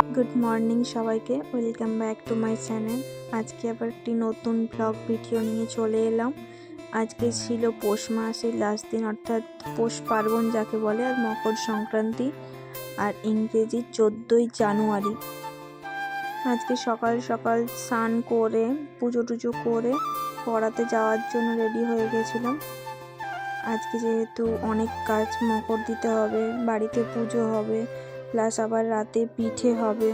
Good morning সবাইকে welcome back to my channel আজকে আবার একটি নতুন ব্লগ ভিডিও নিয়ে চলে এলাম। আজকে ছিল পৌষ মাসের লাস্ট দিন, অর্থাৎ পৌষ পার্বণ যাকে বলে, আর মকর সংক্রান্তি, আর ইংরেজি চোদ্দোই জানুয়ারি। আজকে সকাল সকাল স্নান করে, পুজো টুজো করে পড়াতে যাওয়ার জন্য রেডি হয়ে গেছিলাম। আজকে যেহেতু অনেক কাজ, মকর দিতে হবে, বাড়িতে পুজো হবে প্লাস আবার রাতে পিঠে হবে।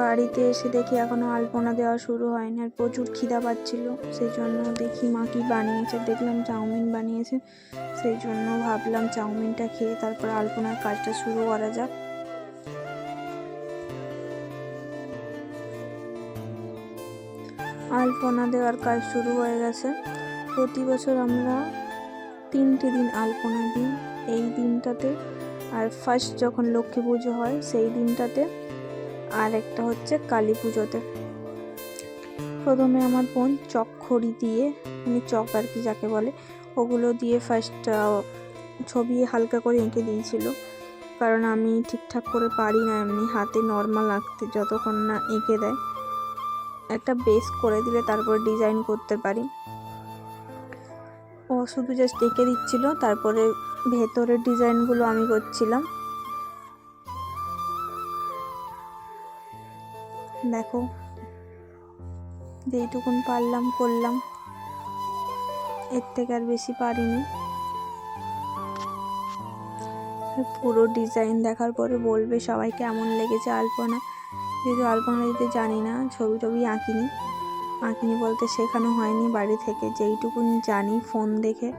বাড়িতে এসে দেখি এখনও আলপনা দেওয়া শুরু হয়নি আর প্রচুর খিদা পাচ্ছিল। সেই জন্য দেখি মা কি বানিয়েছে? দেখলাম চাউমিন বানিয়েছে। সেই জন্য ভাবলাম চাউমিনটা খেয়ে তারপর আলপনার কাজটা শুরু করা যাক। আলপনা দেওয়ার কাজ শুরু হয়ে গেছে। প্রতি বছর আমরা তিনটে দিন আলপনা দিই। এই দিনটাতে আর ফার্স্ট যখন লক্ষ্মী পুজো হয়, সেই দিনটাতে আর একটা হচ্ছে কালী পুজোতে। প্রথমে আমার বোন চক খড়ি দিয়ে মানে চক আর কি যাকে বলে, ওগুলো দিয়ে ফার্স্ট ছবি হালকা করে এঁকে দিয়েছিল। কারণ আমি ঠিকঠাক করে পারি না এমনি, হাতে নর্মাল আঁকতে যতক্ষণ না এঁকে দেয়। একটা বেস করে দিলে তারপর ডিজাইন করতে পারি। ও শুধু জাস্ট এঁকে দিচ্ছিল, তারপরে ভেতরের ডিজাইনগুলো আমি করছিলাম। দেখো, যেইটুকুন পারলাম করলাম। এর থেকে আর বেশি পারিনি। পুরো ডিজাইন দেখার পরে বলবে সবাই কেমন লেগেছে আলপনা। যেহেতু আলপনা দিতে জানি না, ছবি টবি আঁকিনি। আঁকিনি বলতে শেখানো হয়নি বাড়ি থেকে। যেইটুকুন জানি ফোন দেখে।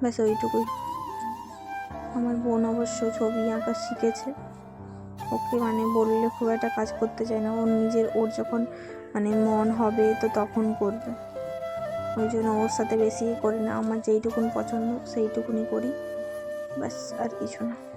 ব্যাস, ওইটুকুই। আমার বোন অবশ্য ছবি আঁকা শিখেছে। ওকে মানে বললে খুব একটা কাজ করতে চায় না। ওর নিজের, ওর যখন মানে মন হবে তো তখন করবে। ওই জন্য ওর সাথে বেশি করি না। আমার যেইটুকুন পছন্দ সেইটুকুনি করি। ব্যাস, আর কিছু না।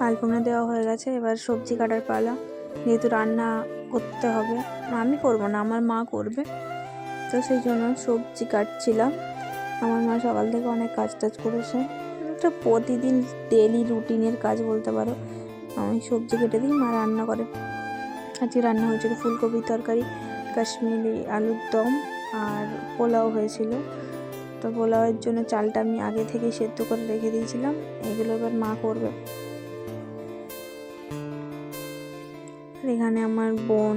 আলপনা দেওয়া হয়ে গেছে, এবার সবজি কাটার পালা। যেহেতু রান্না করতে হবে, আমি করব না, আমার মা করবে। তো সেই জন্য সবজি কাটছিলাম। আমার মা সকাল থেকে অনেক কাজ টাজ করেছে। একটা প্রতিদিন ডেলি রুটিনের কাজ বলতে পারো। আমি সবজি কেটে দিই, মা রান্না করে। আজকে রান্না হয়েছিল ফুলকপির তরকারি, কাশ্মীরি আলুর দম আর পোলাও হয়েছিল। তো পোলাওয়ের জন্য চালটা আমি আগে থেকেই সেদ্ধ করে রেখে দিয়েছিলাম। এগুলো এবার মা করবে। এখানে আমার বোন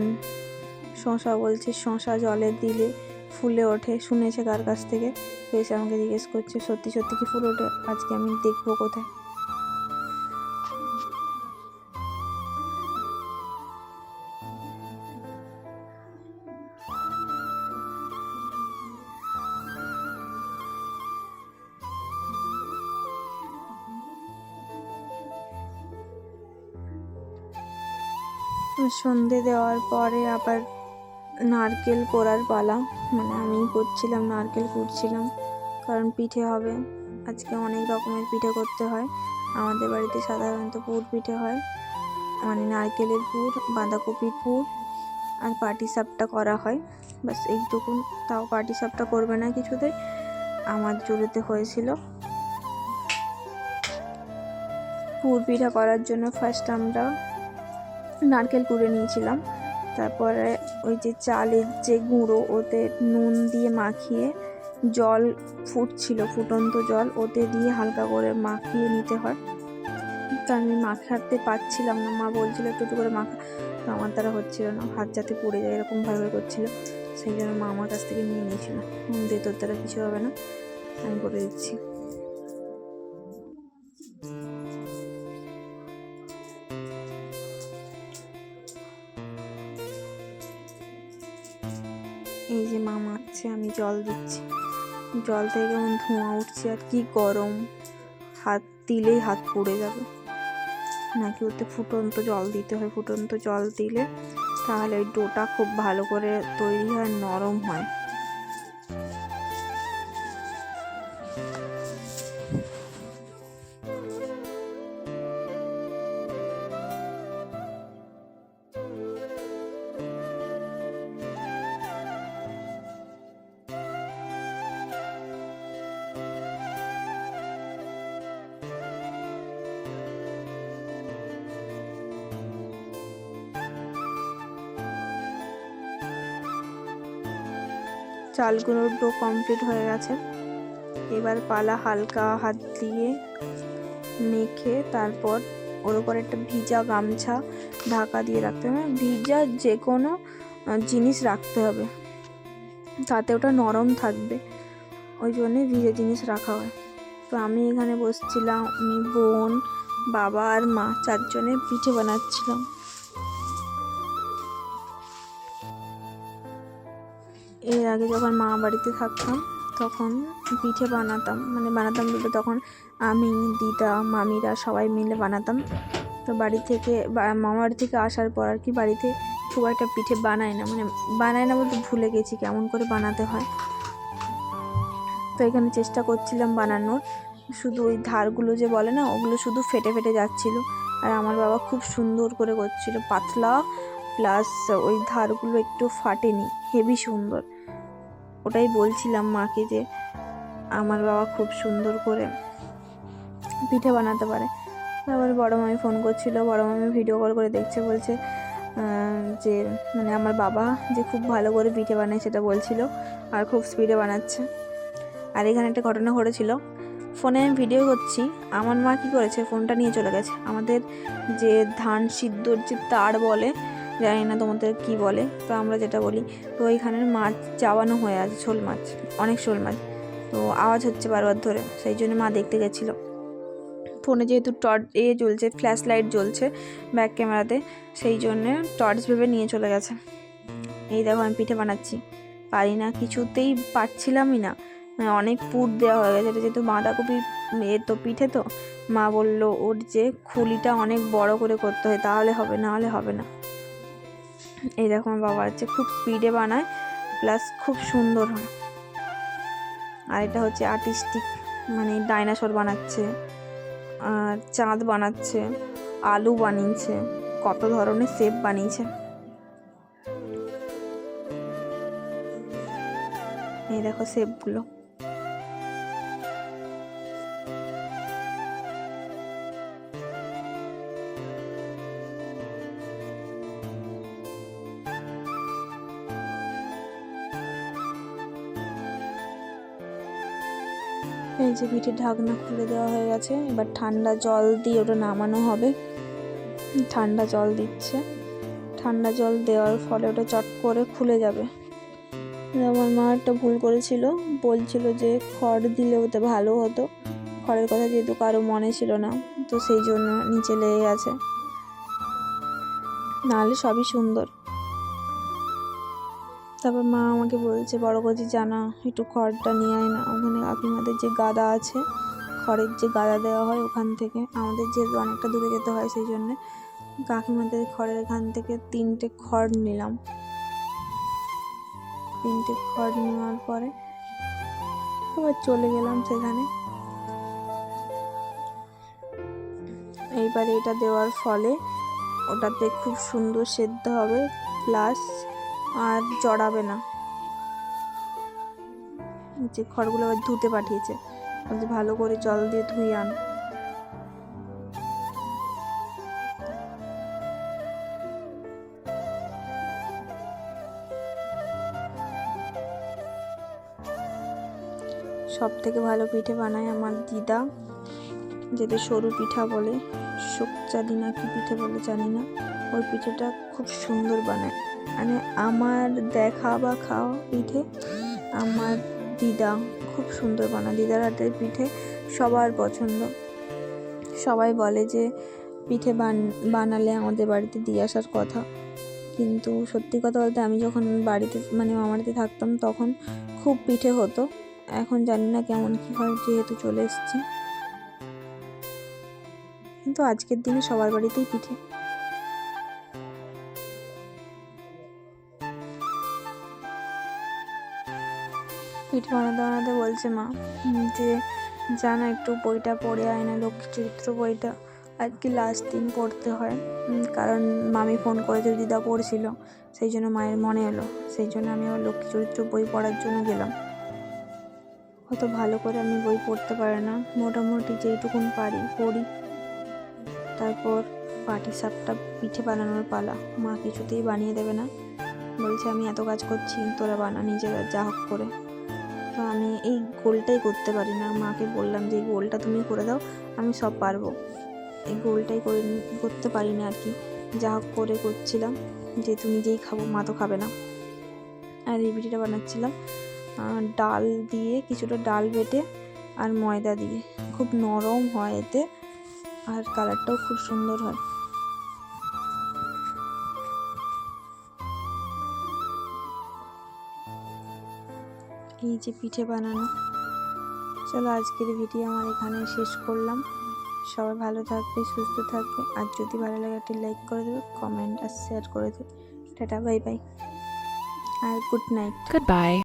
শশা বলছে, শশা জলে দিলে ফুলে ওঠে। শুনেছে কার কাছ থেকে? বেশ আমাকে জিজ্ঞেস করছে, সত্যি সত্যি কি ফুল ওঠে? আজকে আমি দেখব কোথায়। সন্ধে দেওয়ার পরে আবার নারকেল কোড়ার পালা। মানে আমি করছিলাম, নারকেল কুড়ছিলাম কারণ পিঠে হবে। আজকে অনেক রকমের পিঠে করতে হয়। আমাদের বাড়িতে সাধারণত পুর পিঠে হয়। মানে নারকেলের পুর, বাঁধাকপির পুর আর পাটি সাপটা করা হয়। ব্যাস এইটুকুন তাও পাটি সাপটা করবে না কিছুতে আমার জোরেতে হয়েছিল। পুর পিঠা করার জন্য ফার্স্ট আমরা নারকেল কুড়ে নিয়েছিলাম। তারপরে ওই যে চালের যে গুঁড়ো, ওতে নুন দিয়ে মাখিয়ে জল ফুটছিল, ফুটন্ত জল, ওতে দিয়ে হালকা করে মাখিয়ে নিতে হয়। তো আমি মাখাতে পারছিলাম না, মা বলছিল একটু একটু করে মাখা। আমার দ্বারা হচ্ছিল না, হাত যাতে পড়ে যায় এরকম ভাবে করছিল, সেই জন্য মা আমার কাছ থেকে নিয়ে নিয়েছিল। দে তোর দ্বারা কিছু হবে না, আমি করে দিচ্ছি। দিচ্ছি। জল থেকে কেমন ধোঁয়া উঠছে, আর কি গরম। হাত দিলেই হাত পুড়ে যাবে। নাকি ওতে ফুটন্ত জল দিতে হয়। ফুটন্ত জল দিলে তাহলে ওই ডোটা খুব ভালো করে তৈরি হয়, নরম হয়। চালগুলোর ডো কমপ্লিট হয়ে গেছে। এবার পালা হালকা হাত দিয়ে মেখে তারপর ওর উপর একটা ভিজা গামছা ঢাকা দিয়ে রাখতে হবে। ভিজা যে কোনো জিনিস রাখতে হবে। তাতে ওটা নরম থাকবে। ওই জন্যে ভিজে জিনিস রাখা হয়। তো আমি এখানে বসছিলাম, আমি বোন, বাবা আর মা চারজনে পিঠে বানাচ্ছিলাম। এর আগে যখন মা বাড়িতে থাকতাম, তখন পিঠে বানাতাম। মানে বানাতাম বলতে তখন আমি, দিদা, মামিরা সবাই মিলে বানাতাম। তো বাড়ি থেকে মামা বাড়ি থেকে আসার পর আর কি বাড়িতে খুব একটা পিঠে বানায় না। মানে বানায় না বলতে ভুলে গেছি কেমন করে বানাতে হয়। তো এখানে চেষ্টা করছিলাম বানানোর। শুধু ওই ধারগুলো যে বলে না, ওগুলো শুধু ফেটে ফেটে যাচ্ছিল। আর আমার বাবা খুব সুন্দর করে করছিল, পাতলা। প্লাস ওই ধারগুলো একটু ফাটেনি, হেভি সুন্দর। ওটাই বলছিলাম মাকে যে আমার বাবা খুব সুন্দর করে পিঠে বানাতে পারে। তারপরে বড় মামি ফোন করছিল, বড় মামি ভিডিও কল করে দেখছে, বলছে যে মানে আমার বাবা যে খুব ভালো করে পিঠে বানায় সেটা বলছিল আর খুব স্পিডে বানাচ্ছে। আর এখানে একটা ঘটনা ঘটেছিল। ফোনে আমি ভিডিও করছি, আমার মা কী করেছে, ফোনটা নিয়ে চলে গেছে। আমাদের যে ধান সিদ্ধর যে তার বলে জানি না তোমাদের কি বলে, তো আমরা যেটা বলি, তো ওইখানের মাছ চাওয়ানো হয়ে আছে, শোল মাছ, অনেক শোল মাছ। তো আওয়াজ হচ্ছে বারবার ধরে, সেই জন্য মা দেখতে গেছিল। ফোনে যেহেতু টর্চ এ জ্বলছে, ফ্ল্যাশ লাইট জ্বলছে ব্যাক ক্যামেরাতে সেই জন্যে টর্চ ভেবে নিয়ে চলে গেছে। এই দেখো আমি পিঠে বানাচ্ছি। পারি না, কিছুতেই পারছিলামই না। মানে অনেক পুর দেওয়া হয়ে গেছে, এটা যেহেতু বাঁধাকপি এ তো পিঠে তো, মা বলল, ওর যে খুলিটা অনেক বড় করে করতে হয়, তাহলে হবে, না হলে হবে না। এই দেখো আমার বাবা হচ্ছে খুব স্পিডে বানায় প্লাস খুব সুন্দর হয়। আর এটা হচ্ছে আর্টিস্টিক মানে ডাইনাসর বানাচ্ছে, আর চাঁদ বানাচ্ছে, আলু বানিয়েছে, কত ধরনের শেপ বানিয়েছে। এই দেখো শেপগুলো এই যে পিঠের ঢাকনা খুলে দেওয়া হয়ে গেছে, এবার ঠান্ডা জল দিয়ে ওটা নামানো হবে। ঠান্ডা জল দিচ্ছে। ঠান্ডা জল দেওয়ার ফলে ওটা চট করে খুলে যাবে। আমার মা একটা ভুল করেছিল। বলছিল যে খড় দিলে ওতে ভালো হতো। খড়ের কথা যেহেতু কারও মনে ছিল না, তো সেই জন্য নিচে লেগে গেছে। নাহলে সবই সুন্দর। তারপর মা আমাকে বলছে, বড় কচি জানা একটু খড়টা নিয়ে আয় না। ওখানে কাকিমাদের যে গাদা আছে, খড়ের যে গাদা দেওয়া হয় ওখান থেকে, আমাদের যেহেতু অনেকটা দূরে যেতে হয় সেই জন্যে, কাকিমাদের খড়ের এখান থেকে তিনটে খড় নিলাম। তিনটে খড় নেওয়ার পরে আবার চলে গেলাম সেখানে। এইবারে এটা দেওয়ার ফলে ওটাতে খুব সুন্দর সেদ্ধ হবে, প্লাস আর জড়াবে না। যে খড়গুলো আবার ধুতে পাঠিয়েছে। বলছে, ভালো করে জল দিয়ে ধুয়ে আন। সব থেকে ভালো পিঠে বানায় আমার দিদা, যেটা সরু পিঠা বলে, শোকচাঁদি না কি পিঠে বলে জানি না। ওই পিঠেটা খুব সুন্দর বানায়। মানে আমার দেখা বা খাওয়া পিঠে আমার দিদা খুব সুন্দর বানায়। দিদার হাতের পিঠে সবার পছন্দ। সবাই বলে যে পিঠে বান, বানালে আমাদের বাড়িতে দিয়ে আসার কথা। কিন্তু সত্যি কথা বলতে আমি যখন বাড়িতে মানে মামারিতে থাকতাম তখন খুব পিঠে হতো। এখন জানি না কেমন কী হয় যেহেতু চলে এসেছি। কিন্তু আজকের দিনে সবার বাড়িতেই পিঠে। বানাতে বানাতে বলছে মা যে জানা একটু বইটা পড়ে আয় না লক্ষ্মী চরিত্র বইটা আর কি লাস্ট দিন পড়তে হয়। কারণ মামি ফোন করেছে, দিদা পড়ছিল, সেই জন্য মায়ের মনে এলো। সেই জন্য আমি আবার লক্ষ্মী চরিত্র বই পড়ার জন্য গেলাম। অত ভালো করে আমি বই পড়তে পারি না, মোটামুটি যেইটুকুন পারি, পড়ি। তারপর পাটি সাপটা পিঠে বানানোর পালা। মা কিছুতেই বানিয়ে দেবে না। বলছে, আমি এত কাজ করছি, তোরা বানা নিজেরা, যা হোক করে। তো আমি এই গোলটাই করতে পারি না। মাকে বললাম যে, এই গোলটা তুমি করে দাও, আমি সব পারব। এই গোলটাই করে করতে পারি না আর কি। যা হোক করে করছিলাম। যেহেতু নিজেই খাব, মা তো খাবে না। আর এই পিঠিটা বানাচ্ছিলাম ডাল দিয়ে, কিছুটা ডাল বেটে আর ময়দা দিয়ে। খুব নরম হয় এতে, আর কালারটাও খুব সুন্দর হয়। এই যে পিঠে বানানো। চলো আজকের ভিডিও আমার এখানে শেষ করলাম। সবাই ভালো থাকবে, সুস্থ থাকবে। আর যদি ভালো লাগে একটি লাইক করে দেবে কমেন্ট আর শেয়ার করে দেবে। টাটা বাই বাই আর গুড নাইট Goodbye.